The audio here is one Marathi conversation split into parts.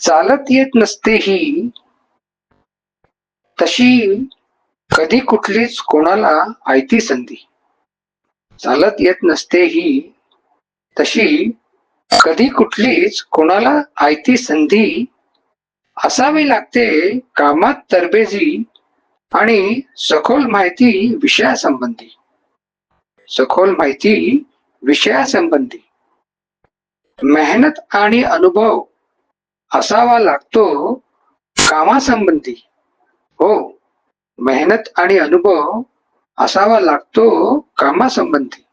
चालत येत नसते ही तशी कधी कुठलीच कोणाला आयती संधी. चालत येत नसते ही तशी कधी कुठलीच कोणाला आयती संधी असावी लागते कामात तरबेजी आणि सखोल माहिती विषयासंबंधी. सखोल माहिती विषयासंबंधी. मेहनत आणि अनुभव असावा लागतो कामासंबंधी. हो मेहनत आणि अनुभव असावा लागतो कामासंबंधी.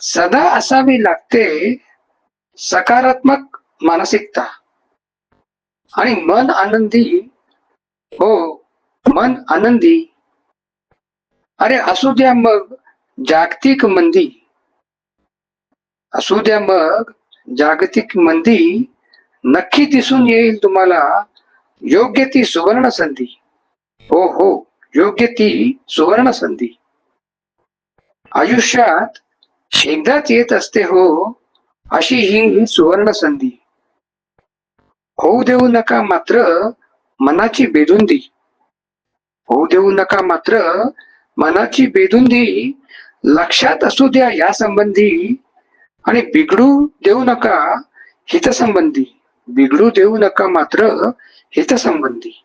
सदा असावी लागते सकारात्मक मानसिकता. आणि मन आनंदी हो मन आनंदी. अरे असू द्या मग जागतिक मंदी. असू द्या मग जागतिक मंदी नक्की दिसून येईल तुम्हाला. योग्य ती सुवर्ण संधी. हो हो योग्य ती सुवर्ण संधी. आयुष्यात एकदाच येत असते हो अशी ही सुवर्ण संधी. होऊ देऊ नका मात्र मनाची बेदुंदी. होऊ देऊ नका मात्र मनाची बेदुंदी लक्षात असू द्या या संबंधी. आणि बिघडू देऊ नका हितसंबंधी. बिघडू देऊ नका मात्र हितसंबंधी.